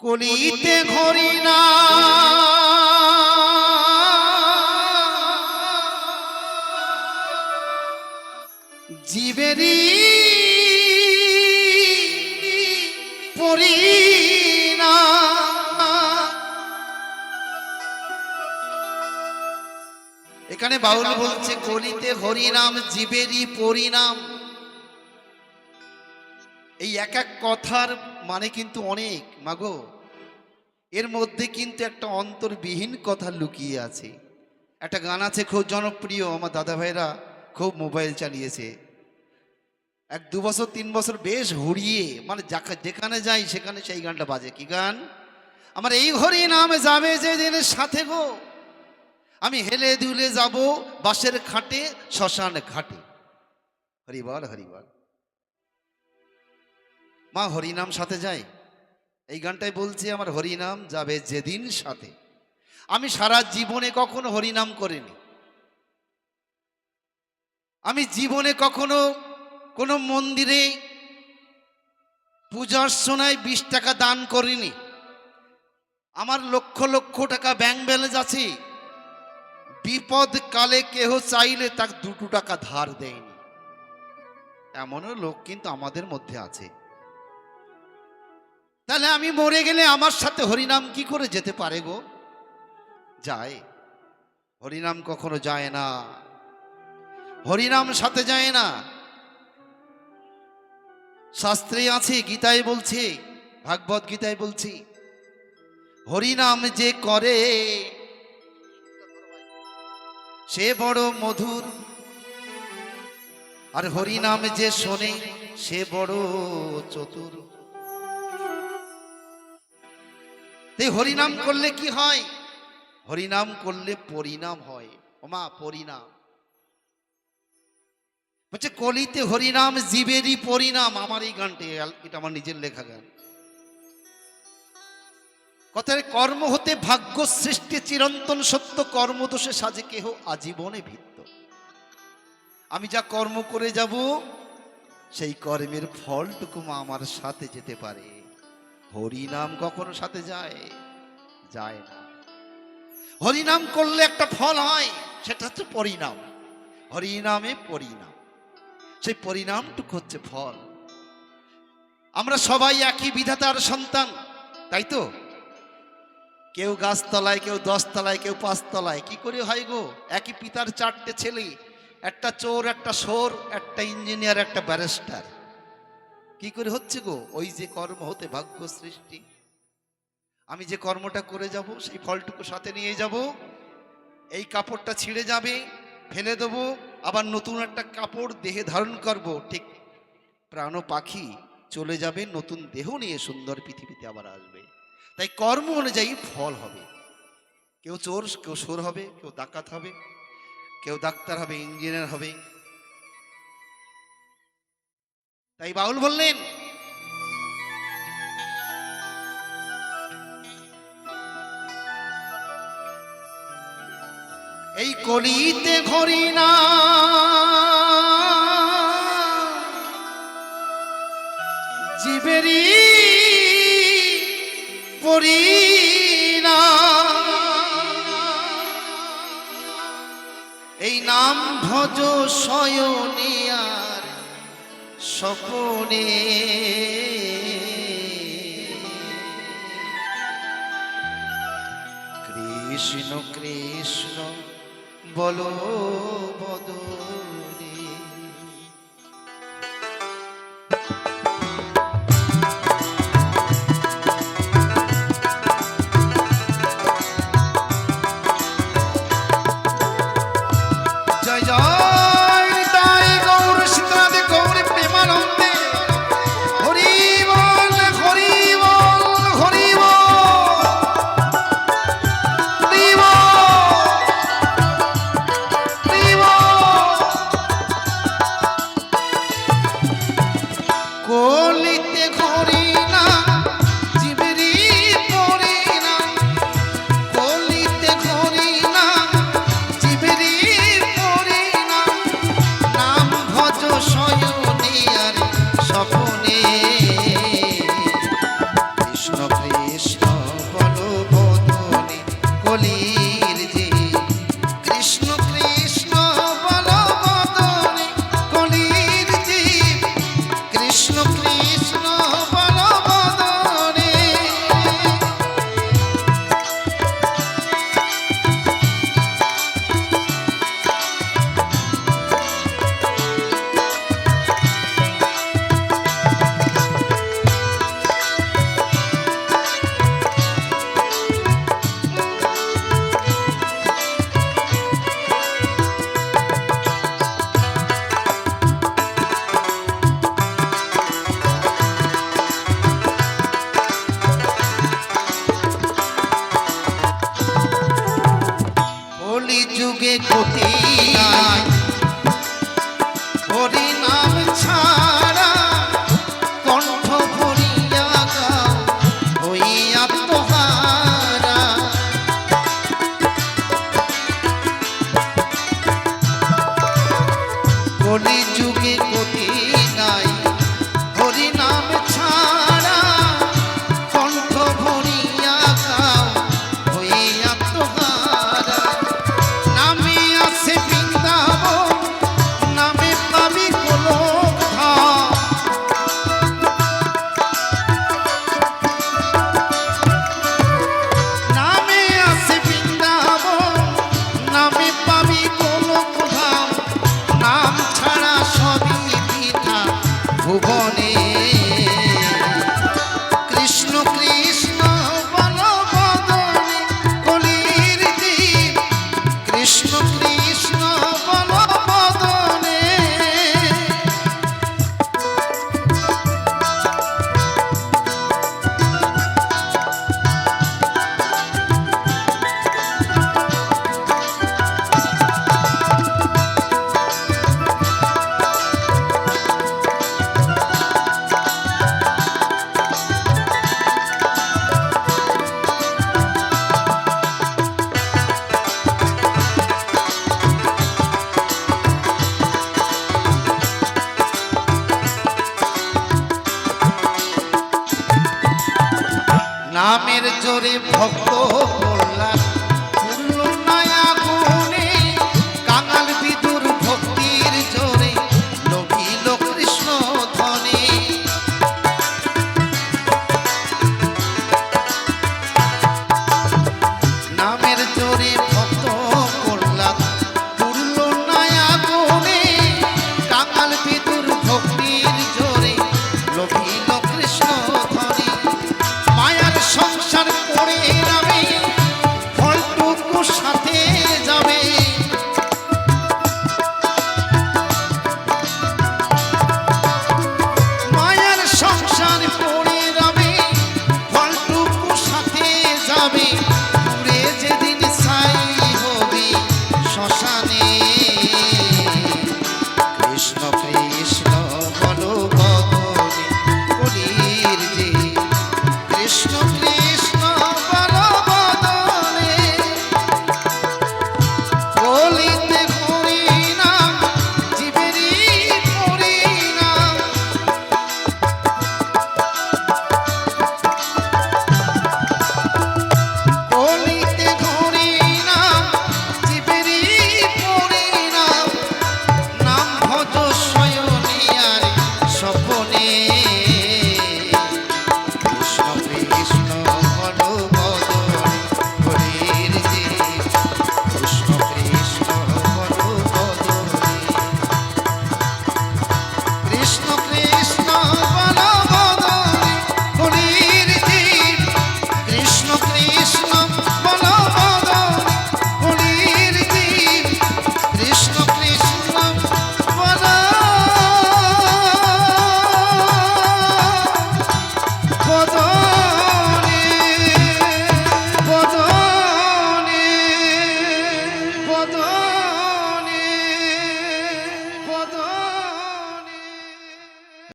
কলিতে ঘরি না জীবেরই পরিণা এখানে বাউল বলছে কলিতে হরিনাম জীবেরই পরিণাম। এই এক এক কথার মানে কিন্তু অনেক, মাগো। এর মধ্যে কিন্তু একটা অন্তর্বিহীন কথা লুকিয়ে আছে। একটা গান আছে খুব জনপ্রিয়, আমার দাদা ভাইরা খুব মোবাইল চালিয়েছে। এক দু বছর, তিন বছর বেশ হরিয়ে মানে যেখানে যাই সেখানে সেই গানটা বাজে। কি গান? আমার এই হরি নামে যাবে যে দিনের সাথে গো। আমি হেলে দুলে যাব বাসের খাটে, শ্মশান ঘাটে। হরিবল হরিবল। মা হরিনাম সাথে যায় এই গানটাই বলছি আমার হরিনাম যাবে যেদিন সাথে। আমি সারা জীবনে কখনো হরিনাম করিনি। আমি জীবনে কখনো কোনো মন্দিরে পূজার সময় বিশ টাকা দান করিনি। আমার লক্ষ লক্ষ টাকা ব্যাংক ব্যালেন্স আছে। বিপদ কালে কেহ চাইলে তাকে দুটো টাকা ধার দেয়নি। এমনও লোক কিন্তু আমাদের মধ্যে আছে। তাহলে আমি মরে গেলে আমার সাথে হরিনাম কি করে যেতে পারে গো? যায়। হরিনাম কখনো যায় না। হরিনাম সাথে যায় না। শাস্ত্রে আছে, গীতায় বলছে, ভাগবত গীতায় বলছি, হরিনাম যে করে, সে বড় মধুর। আর হরিনাম যে শোনে, সে বড় চতুর। এই হরিনাম করলে কি হয়? হরিনাম করলে পরিণাম হয়। ওমা, পরিণাম। বলছে, কলিতে হরিনাম, জীবেরই পরিণাম। আমার এই গানটি, এটা আমার নিজের লেখা গান। কথায়, কর্ম হতে ভাগ্য সৃষ্টি, চিরন্তন সত্য, কর্মদোষে সাজে কেহ আজীবনে ভিত্ত। আমি যা কর্ম করে যাব, সেই কর্মের ফলটুকু আমার সাথে যেতে পারে। হরিনাম কখনো সাথে যায়? যায় না। হরিনাম করলে একটা ফল হয়, সেটা হচ্ছে পরিণাম। হরিনামে পরিণাম। সেই পরিণামটুকু হচ্ছে ফল। আমরা সবাই একই বিধাতার সন্তান, তাই তো? কেউ গাছতলায়, কেউ দশতলায়, কেউ পাঁচতলায়, কি করে হয় গো? একই পিতার চারটে ছেলে, একটা চোর, একটা সোর একটা ইঞ্জিনিয়ার, একটা ব্যারিস্টার। কি করে হচ্ছে গো? ওই যে কর্ম হতে ভাগ্য সৃষ্টি। আমি যে কর্মটা করে যাব, সেই ফলটুকু সাথে নিয়ে যাব, এই কাপড়টা ছিঁড়ে যাবে, ফেলে দেবো, আবার নতুন একটা কাপড় দেহে ধারণ করব। ঠিক প্রাণ পাখি চলে যাবে, নতুন দেহ নিয়ে সুন্দর পৃথিবীতে আবার আসবে। তাই কর্ম অনুযায়ী ফল হবে। কেউ চোর, কেউ সোর হবে, কেউ ডাকাত হবে, কেউ ডাক্তার হবে, ইঞ্জিনিয়ার হবে তাই বাউল বললেন এই কলিতে ঘরি না জীবেরই পরিণা এই নাম ভজ শয়নিয়ার স্বপনে। কৃষ্ণ কৃষ্ণ বলো বদরে গতি নাই। নাম ছাড়া কণ্ঠ ভরিয়া গাও হইয়া তোহারা কলি যুগে ভুবন